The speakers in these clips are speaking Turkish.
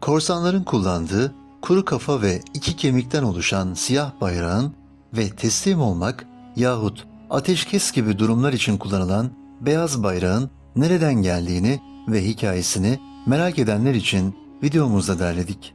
Korsanların kullandığı kuru kafa ve iki kemikten oluşan siyah bayrağın ve teslim olmak yahut ateşkes gibi durumlar için kullanılan beyaz bayrağın nereden geldiğini ve hikayesini merak edenler için videomuzda derledik.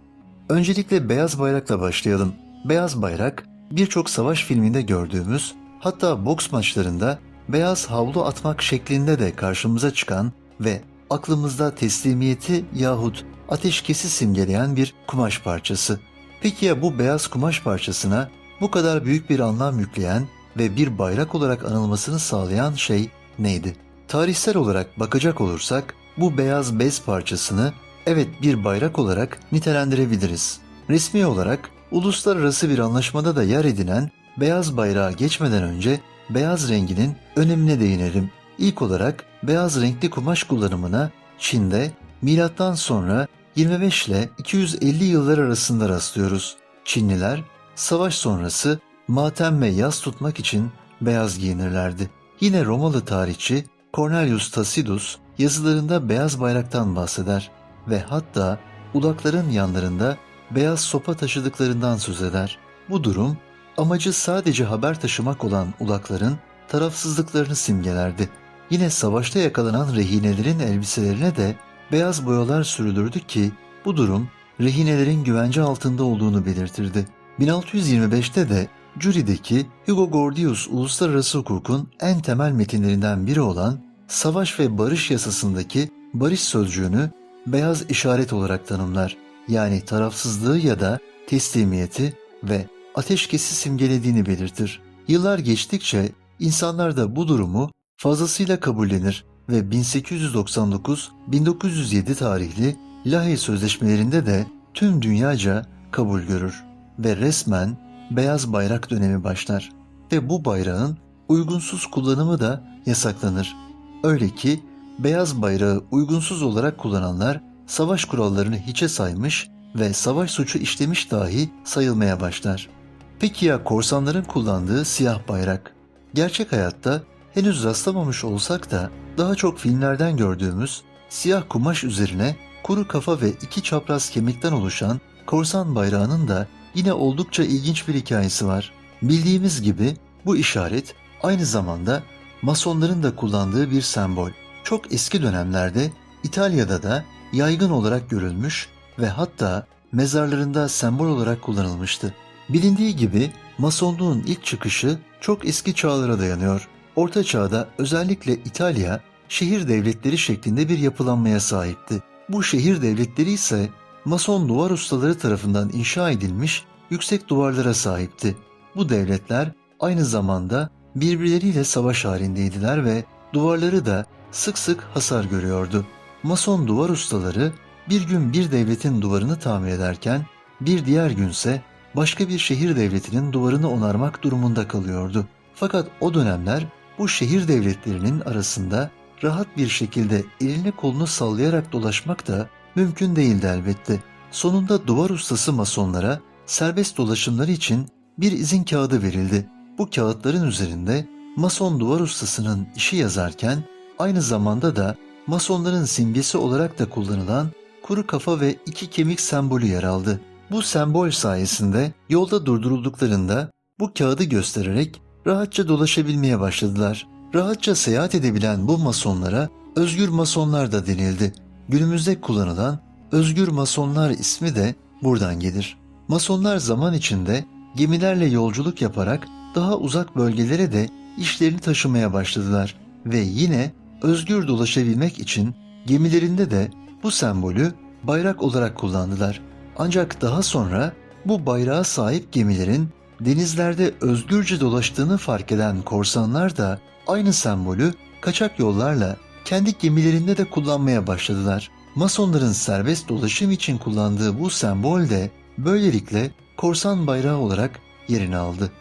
Öncelikle beyaz bayrakla başlayalım. Beyaz bayrak birçok savaş filminde gördüğümüz hatta boks maçlarında beyaz havlu atmak şeklinde de karşımıza çıkan ve aklımızda teslimiyeti yahut ateşkesi simgeleyen bir kumaş parçası. Peki ya bu beyaz kumaş parçasına bu kadar büyük bir anlam yükleyen ve bir bayrak olarak anılmasını sağlayan şey neydi? Tarihsel olarak bakacak olursak bu beyaz bez parçasını evet bir bayrak olarak nitelendirebiliriz. Resmi olarak uluslararası bir anlaşmada da yer edinen beyaz bayrağa geçmeden önce beyaz renginin önemine değinelim. İlk olarak beyaz renkli kumaş kullanımına Çin'de milattan sonra 25 ile 250 yıllar arasında rastlıyoruz. Çinliler savaş sonrası matem ve yas tutmak için beyaz giyinirlerdi. Yine Romalı tarihçi Cornelius Tacitus yazılarında beyaz bayraktan bahseder ve hatta ulakların yanlarında beyaz sopa taşıdıklarından söz eder. Bu durum amacı sadece haber taşımak olan ulakların tarafsızlıklarını simgelerdi. Yine savaşta yakalanan rehinelerin elbiselerine de beyaz boyalar sürülürdü ki bu durum rehinelerin güvence altında olduğunu belirtirdi. 1625'te de Jüri'deki Hugo Gordius uluslararası hukukun en temel metinlerinden biri olan Savaş ve Barış Yasası'ndaki barış sözcüğünü beyaz işaret olarak tanımlar. Yani tarafsızlığı ya da teslimiyeti ve ateşkesi simgelediğini belirtir. Yıllar geçtikçe insanlar da bu durumu fazlasıyla kabullenir ve 1899-1907 tarihli Lahey Sözleşmelerinde de tüm dünyaca kabul görür ve resmen beyaz bayrak dönemi başlar ve bu bayrağın uygunsuz kullanımı da yasaklanır. Öyle ki beyaz bayrağı uygunsuz olarak kullananlar savaş kurallarını hiçe saymış ve savaş suçu işlemiş dahi sayılmaya başlar. Peki ya korsanların kullandığı siyah bayrak? Gerçek hayatta henüz rastlamamış olsak da daha çok filmlerden gördüğümüz siyah kumaş üzerine kuru kafa ve iki çapraz kemikten oluşan korsan bayrağının da yine oldukça ilginç bir hikayesi var. Bildiğimiz gibi bu işaret aynı zamanda masonların da kullandığı bir sembol. Çok eski dönemlerde İtalya'da da yaygın olarak görülmüş ve hatta mezarlarında sembol olarak kullanılmıştı. Bilindiği gibi masonluğun ilk çıkışı çok eski çağlara dayanıyor. Orta çağda özellikle İtalya şehir devletleri şeklinde bir yapılanmaya sahipti. Bu şehir devletleri ise mason duvar ustaları tarafından inşa edilmiş yüksek duvarlara sahipti. Bu devletler aynı zamanda birbirleriyle savaş halindeydiler ve duvarları da sık sık hasar görüyordu. Mason duvar ustaları bir gün bir devletin duvarını tamir ederken bir diğer günse başka bir şehir devletinin duvarını onarmak durumunda kalıyordu. Fakat o dönemler bu şehir devletlerinin arasında rahat bir şekilde elini kolunu sallayarak dolaşmak da mümkün değildi elbette. Sonunda duvar ustası masonlara serbest dolaşımları için bir izin kağıdı verildi. Bu kağıtların üzerinde mason duvar ustasının işi yazarken aynı zamanda da masonların simgesi olarak da kullanılan kuru kafa ve iki kemik sembolü yer aldı. Bu sembol sayesinde yolda durdurulduklarında bu kağıdı göstererek rahatça dolaşabilmeye başladılar. Rahatça seyahat edebilen bu masonlara özgür masonlar da denildi. Günümüzde kullanılan özgür masonlar ismi de buradan gelir. Masonlar zaman içinde gemilerle yolculuk yaparak daha uzak bölgelere de işlerini taşımaya başladılar ve yine özgür dolaşabilmek için gemilerinde de bu sembolü bayrak olarak kullandılar. Ancak daha sonra bu bayrağa sahip gemilerin denizlerde özgürce dolaştığını fark eden korsanlar da aynı sembolü kaçak yollarla kendi gemilerinde de kullanmaya başladılar. Masonların serbest dolaşım için kullandığı bu sembol de böylelikle korsan bayrağı olarak yerini aldı.